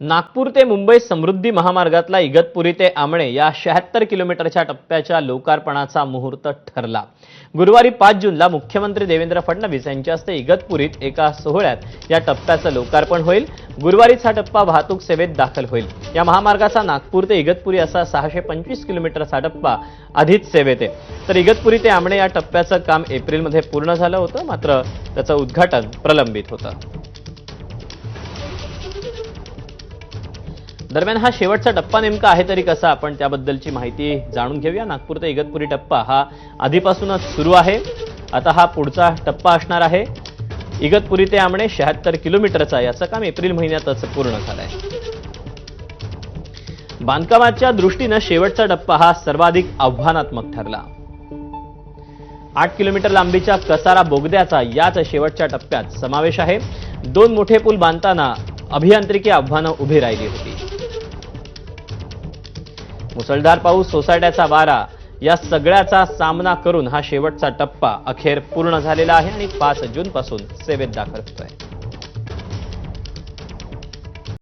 नागपूर ते मुंबई समृद्धी महामार्गातला इगतपुरी ते आमणे या शहात्तर किलोमीटरच्या टप्प्याच्या लोकार्पणाचा मुहूर्त ठरला. गुरुवारी पाच जूनला मुख्यमंत्री देवेंद्र फडणवीस यांच्या हस्ते इगतपुरीत एका सोहळ्यात या टप्प्याचं लोकार्पण होईल. गुरुवारीच हा टप्पा वाहतूक सेवेत दाखल होईल. या महामार्गाचा नागपूर ते इगतपुरी असा सहाशे पंचवीस किलोमीटरचा टप्पा आधीच सेवेत आहे. तर इगतपुरी ते आमणे या टप्प्याचं काम एप्रिलमध्ये पूर्ण झालं होतं मात्र त्याचं उद्घाटन प्रलंबित होतं. दरम्यान हा शेवटचा टप्पा नेमका आहे तरी कसा? आपण त्याबद्दलची माहिती जाणून घेऊया. नागपूर ते इगतपुरी टप्पा हा आधीपासूनच सुरू आहे. आता हा पुढचा टप्पा असणार आहे. इगतपुरी ते आमणे शहात्तर किलोमीटरचा याचं काम एप्रिल महिन्यातच पूर्ण झालंय. बांधकामाच्या दृष्टीनं शेवटचा टप्पा हा सर्वाधिक आव्हानात्मक ठरला. आठ किलोमीटर लांबीच्या कसारा बोगद्याचा याच शेवटच्या टप्प्यात समावेश आहे. दोन मोठे पूल बांधताना अभियांत्रिकी आव्हानं उभी राहिली होती. मुसळधार पाऊस सोसायट्याचा वारा या सगळ्याचा सामना करून हा शेवटचा टप्पा अखेर पूर्ण झालेला आहे आणि पाच जून पासून सेवेत दाखल होतोय.